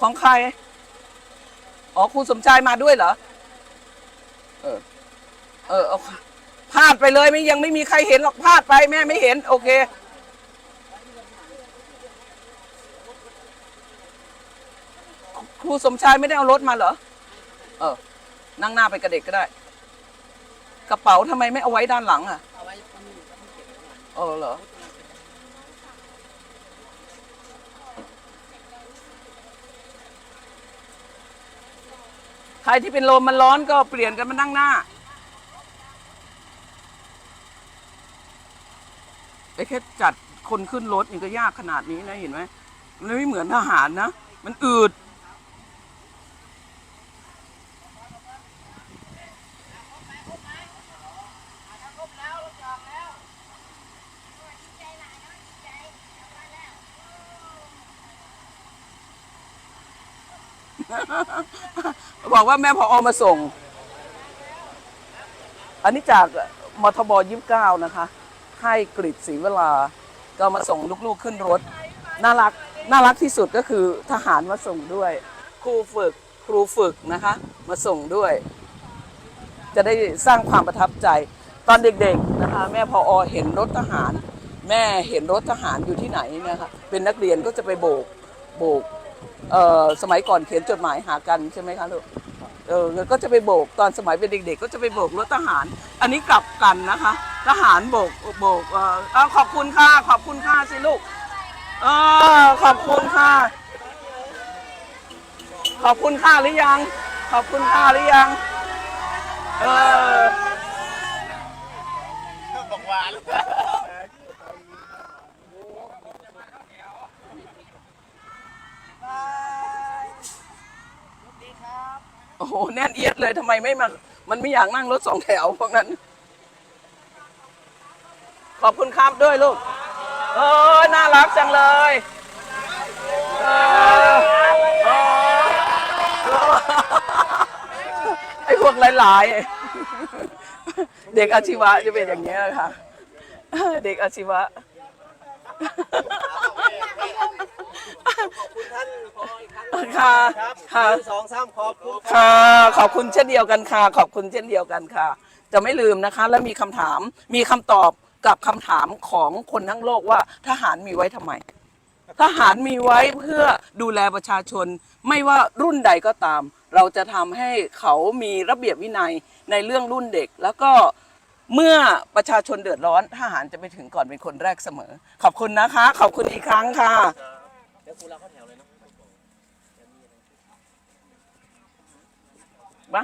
ของใคร อ๋อครูสมชายมาด้วยเหรอ เออ เออเอาพลาดไปเลยไม่ยังไม่มีใครเห็นหรอกพลาดไปแม่ไม่เห็น โอเค ครูสมชายไม่ได้เอารถมาเหรอ เออ นั่งหน้าไปกับเด็กก็ได้ กระเป๋าทำไมไม่เอาไว้ด้านหลังอะ เอาไว้มันมีมันมีเก็บไว้เออเหรอ ใครที่เป็นลมมันร้อนก็เปลี่ยนกันมานั่งหน้าไอ้แค่จัดคนขึ้นรถนี่ก็ยากขนาดนี้นะเห็นไหมมันไม่เหมือนทหารนะ มันอืด บอกว่าแม่พออมาส่ง อันนี้จากมทบยี่สิบเก้านะคะ ให้กริดศรีเวลา ก็มาส่งลูกๆขึ้นรถ น่ารัก น่ารักที่สุดก็คือทหารมาส่งด้วย ครูฝึก ครูฝึกนะคะ มาส่งด้วย จะได้สร้างความประทับใจ ตอนเด็กๆนะคะ แม่พออเห็นรถทหาร แม่เห็นรถทหารอยู่ที่ไหนนะคะ เป็นนักเรียนก็จะไปโบก โบก เอ่อสมัยก่อนเขียนจดหมายหากันใช่ไหมคะลูกเออก็จะไปโบกตอนสมัยเป็นเด็ก ๆ ก็จะไปโบกรถทหาร อันนี้กลับกันนะคะ ทหารโบกโบกเออเอาขอบคุณค่ะขอบคุณค่ะสิลูกเออขอบคุณค่ะ ขอบคุณค่ะหรือยัง ขอบคุณค่ะหรือยัง เออบอกหวา โอ้โหแน่นเอียดเลยทำไมไม่มา มันไม่อยากนั่งรถสองแถวพวกนั้น ขอบคุณครับด้วยลูก เออน่ารักจังเลยเออเออไอ้พวกหลายๆ เด็กอาชีวะจะเป็นอย่างนี้ยค่ะเด็กอาชีวะ คุณท่านพออีกครั้งค่ะครับค่ะ หนึ่งสองสามขอบคุณค่ะ ขอบคุณเช่นเดียวกันค่ะ ขอบคุณเช่นเดียวกันค่ะ จะไม่ลืมนะคะ และมีคำถาม มีคำตอบกับคำถามของคนทั้งโลกว่าทหารมีไว้ทำไม ทหารมีไว้เพื่อดูแลประชาชน ไม่ว่ารุ่นใดก็ตาม เราจะทำให้เขามีระเบียบวินัยในเรื่องรุ่นเด็ก แล้วก็เมื่อประชาชนเดือดร้อนทหารจะไปถึงก่อนเป็นคนแรกเสมอ ขอบคุณนะคะ ขอบคุณอีกครั้งค่ะ ปูเราเข้าแถวเลยเนาะมา